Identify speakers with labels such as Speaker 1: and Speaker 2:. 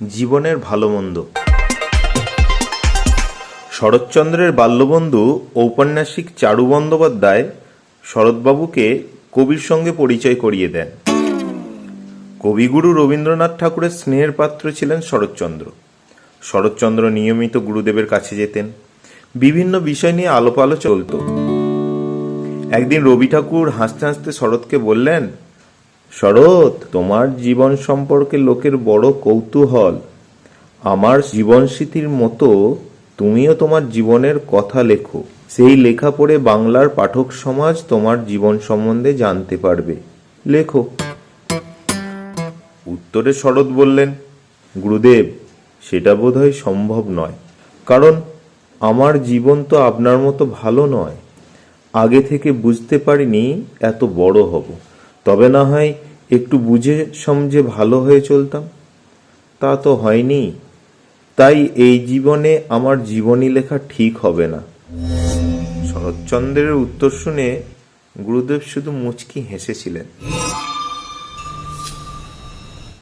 Speaker 1: জীবনের ভালো মন্দ শরৎচন্দ্রের বাল্যবন্ধু ঔপন্যাসিক চারু বন্দ্যোপাধ্যায় শরৎবাবুকে কবির সঙ্গে পরিচয় করিয়ে দেন। কবিগুরু রবীন্দ্রনাথ ঠাকুরের স্নেহের পাত্র ছিলেন শরৎচন্দ্র। শরৎচন্দ্র নিয়মিত গুরুদেবের কাছে যেতেন। বিভিন্ন বিষয় নিয়ে আলোপ আলো চলত। একদিন রবি ঠাকুর হাসতে হাসতে শরৎকে বললেন শরৎ, তোমার জীবন সম্পর্কে লোকের বড় কৌতূহল। আমার জীবন স্মৃতির মতো তুমিও তোমার জীবনের কথা লেখো। সেই লেখা পড়ে বাংলার পাঠক সমাজ তোমার জীবন সম্বন্ধে জানতে পারবে। লেখো। উত্তরে শরৎ বললেন, গুরুদেব, সেটা বোধহয় সম্ভব নয়। কারণ আমার জীবন তো আপনার মতো ভালো নয়। আগে থেকে বুঝতে পারিনি এত বড় হব। তবে না হয় একটু বুঝে সমঝে ভালো হয়ে চলতাম। তা তো হয়নি। তাই এই জীবনে আমার জীবনী লেখা ঠিক হবে না। শরৎচন্দ্রের উত্তর শুনে গুরুদেব শুধু মুচকি হেসেছিলেন।